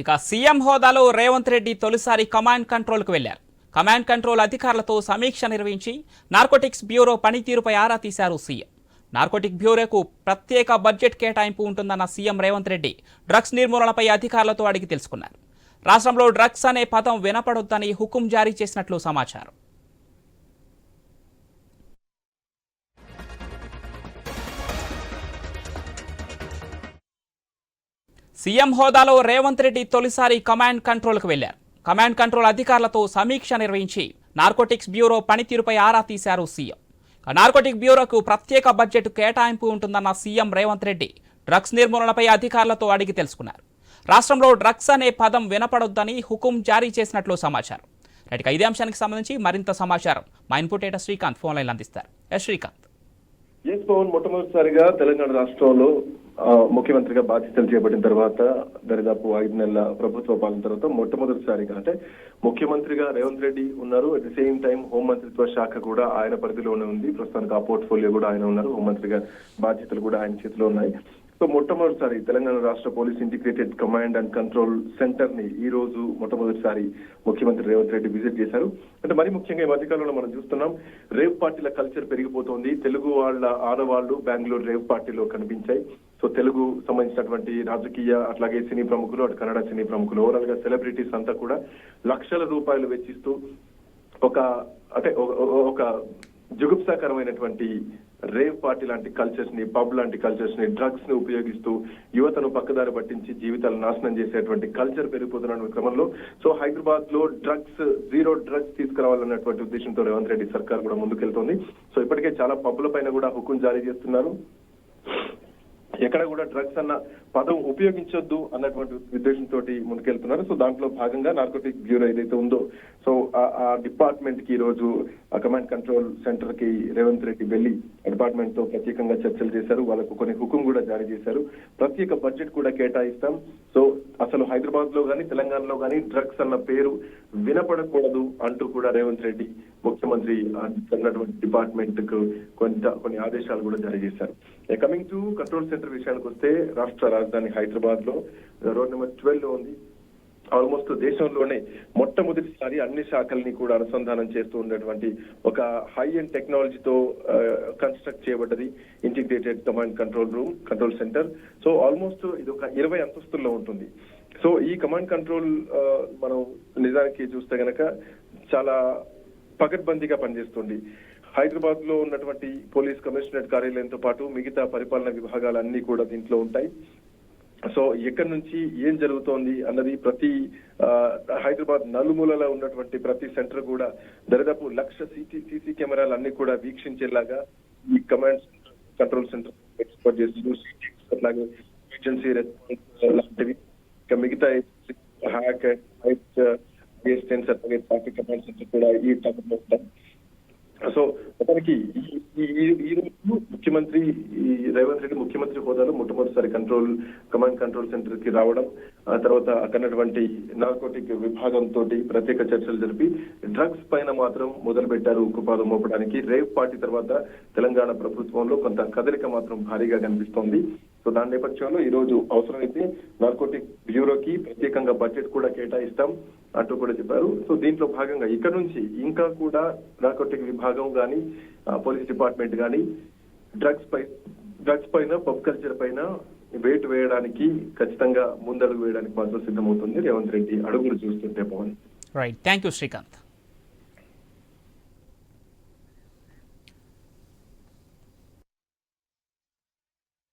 ఇక సీఎం హోదాలో రేవంత్ రెడ్డి తొలిసారి కమాండ్ కంట్రోల్కు వెళ్ళారు కమాండ్ కంట్రోల్ అధికారులతో సమీక్ష నిర్వహించి నార్కోటిక్స్ బ్యూరో పనితీరుపై ఆరా తీశారు సీఎం. నార్కోటిక్ బ్యూరోకు ప్రత్యేక బడ్జెట్ కేటాయింపు ఉంటుందన్న సీఎం రేవంత్ రెడ్డి డ్రగ్స్ నిర్మూలనపై అధికారులతో అడిగి తెలుసుకున్నారు. రాష్ట్రంలో డ్రగ్స్ అనే పదం వినపడొద్దని హుకుం జారీ చేసినట్లు సమాచారం. సీఎం హోదాలో రేవంత్ రెడ్డి తొలిసారి కమాండ్ కంట్రోల్కు వెళ్ళారు కమాండ్ కంట్రోల్ అధికారులతో సమీక్ష నిర్వహించి నార్కోటిక్స్ బ్యూరో పనితీరుపై ఆరా తీశారు సీఎం. నార్కోటిక్ బ్యూరోకు ప్రత్యేక బడ్జెట్ కేటాయింపు ఉంటుందన్న సీఎం రేవంత్ రెడ్డి డ్రగ్స్ నిర్మూలనపై అధికారులతో అడిగి తెలుసుకున్నారు. రాష్ట్రంలో డ్రగ్స్ అనే పదం వినపడొద్దని హుకుం జారీ చేసినట్లు సమాచారం. రైట్ ఇదే అంశానికి సంబంధించి మరింత సమాచారం. మా ఇన్పుట్ ఏటా శ్రీకాంత్ ఫోన్ లైన్ అందిస్తారు. శ్రీకాంత్ ఎస్ పవన్ మొట్టమొదటిసారిగా తెలంగాణ రాష్ట్రంలో ముఖ్యమంత్రిగా బాధ్యతలు చేపట్టిన తర్వాత దరిదాపు ఐదు నెలల ప్రభుత్వ పాలన తర్వాత మొట్టమొదటిసారిగా అంటే ముఖ్యమంత్రిగా రేవంత్ రెడ్డి ఉన్నారు. అట్ ది సేమ్ టైం హోంమంత్రిత్వ శాఖ కూడా ఆయన పరిధిలోనే ఉంది. ప్రస్తుతానికి ఆ పోర్ట్ఫోలియో కూడా ఆయన ఉన్నారు. హోంమంత్రిగా బాధ్యతలు కూడా ఆయన చేతిలో ఉన్నాయి. సో మొట్టమొదటిసారి తెలంగాణ రాష్ట్ర police integrated command and control సెంటర్ని ఈ రోజు మొట్టమొదటిసారి ముఖ్యమంత్రి రేవంత్ రెడ్డి విజిట్ చేశారు. అంటే మరి ముఖ్యంగా ఈ మధ్యకాలంలో మనం చూస్తున్నాం రేవ్ పార్టీల కల్చర్ పెరిగిపోతోంది. తెలుగు వాళ్ళ ఆడవాళ్ళు బెంగళూరు రేవ్ పార్టీలో కనిపించాయి. సో తెలుగు సంబంధించినటువంటి రాజకీయ అట్లాగే సినీ ప్రముఖులు అటు కన్నడ సినీ ప్రముఖులు ఓవరాల్గా సెలబ్రిటీస్ అంతా కూడా లక్షల రూపాయలు వెచ్చిస్తూ ఒక అంటే ఒక- ఒక జుగుప్సాకరమైనటువంటి రేవ్ పార్టీ లాంటి కల్చర్స్ని పబ్ లాంటి కల్చర్స్ని డ్రగ్స్ని ఉపయోగిస్తూ యువతను పక్కదారి పట్టించి జీవితాలు నాశనం చేసేటువంటి కల్చర్ పెరిగిపోతున్న క్రమంలో సో హైదరాబాద్లో డ్రగ్స్ జీరో డ్రగ్స్ తీసుకురావాలన్నటువంటి ఉద్దేశంతో రేవంత్ రెడ్డి సర్కార్ కూడా ముందుకెళ్తోంది. సో ఇప్పటికే చాలా పబ్బుల పైన కూడా హుకుం జారీ చేస్తున్నారు. ఎక్కడ కూడా డ్రగ్స్ అన్న పదం ఉపయోగించొద్దు అన్నటువంటి ఉద్దేశంతో ముందుకెళ్తున్నారు. సో దాంట్లో భాగంగా నార్కోటిక్ బ్యూరో ఏదైతే ఉందో సో ఆ- డిపార్ట్మెంట్కి ఈ రోజు ఆ కమాండ్ కంట్రోల్ సెంటర్కి రేవంత్ రెడ్డి వెళ్ళి డిపార్ట్మెంట్తో ప్రత్యేకంగా చర్చలు చేశారు. వాళ్ళకు కొన్ని హుకుం కూడా జారీ చేశారు. ప్రత్యేక బడ్జెట్ కూడా కేటాయిస్తాం. సో అసలు హైదరాబాద్లో గానీ తెలంగాణలో గానీ డ్రగ్స్ అన్న పేరు వినపడకూడదు అంటూ కూడా రేవంత్ రెడ్డి ముఖ్యమంత్రి డిపార్ట్మెంట్కు కొంత కొన్ని ఆదేశాలు కూడా జారీ చేశారు. కమింగ్ టు కంట్రోల్ సెంటర్ విషయానికి వస్తే రాష్ట్ర రాజధాని హైదరాబాద్లో రోడ్ నెంబర్ ట్వెల్వ్లో ఉంది. ఆల్మోస్ట్ దేశంలోనే మొట్టమొదటిసారి అన్ని శాఖల్ని కూడా అనుసంధానం చేస్తూ ఉన్నటువంటి ఒక హై అండ్ టెక్నాలజీతో construct చేయబడ్డది integrated command control room control centre so almost ఇది ఒక ఇరవై అంతస్తుల్లో ఉంటుంది. సో ఈ కమాండ్ కంట్రోల్ మనం నిజానికి చూస్తే గనక చాలా పకడ్బందీగా పనిచేస్తుంది. హైదరాబాద్లో ఉన్నటువంటి పోలీస్ కమిషనరేట్ కార్యాలయంతో పాటు మిగతా పరిపాలన విభాగాలన్నీ కూడా దీంట్లో ఉంటాయి. సో ఎక్కడి నుంచి ఏం జరుగుతోంది అన్నది ప్రతి ఆ, హైదరాబాద్ నలుమూలలో ఉన్నటువంటి ప్రతి సెంటర్ కూడా దరిదాపు లక్ష సీసీ సీసీ కెమెరాలు అన్ని కూడా వీక్షించేలాగా ఈ కమాండ్ కంట్రోల్ సెంటర్ ఎక్స్పర్ట్ చేస్తూ ఎమర్జెన్సీ రెస్పాన్స్ లాంటివి ఇంకా మిగతా హ్యాక్ హైట్ ట్రాఫిక్ కమాండ్ సెంటర్ కూడా ఈ టాపిక్లో ఉంటాయి. సో అతనికి ఈ- రోజు ముఖ్యమంత్రి ఈ రేవంత్ రెడ్డి ముఖ్యమంత్రి హోదాలో మొట్టమొదటిసారి కంట్రోల్ కమాండ్ కంట్రోల్ సెంటర్కి రావడం ఆ తర్వాత అక్కడటువంటి నార్కోటిక్ విభాగం తోటి ప్రత్యేక చర్చలు జరిపి డ్రగ్స్ పైన మాత్రం మొదలు పెట్టారు ఉక్కుపాదం మోపడానికి. రేవ్ పార్టీ తర్వాత తెలంగాణ ప్రభుత్వంలో కొంత కదలిక మాత్రం భారీగా కనిపిస్తోంది. సో దాని నేపథ్యంలో ఈ రోజు అవసరమైతే నార్కోటిక్ బ్యూరోకి ప్రత్యేకంగా బడ్జెట్ కూడా కేటాయిస్తాం అంటూ కూడా చెప్పారు. సో దీంట్లో భాగంగా ఇక్కడ నుంచి ఇంకా కూడా నార్కోటిక్ విభాగం కానీ పోలీస్ డిపార్ట్మెంట్ కానీ డ్రగ్స్ పై డ్రగ్స్ పైన పబ్ కల్చర్ పైన వేటు వేయడానికి ఖచ్చితంగా ముందడుగు వేయడానికి మాత్రం సిద్ధమవుతుంది. రేవంత్ రెడ్డి అడుగులు చూస్తుంటే Pavan right thank you Srikanth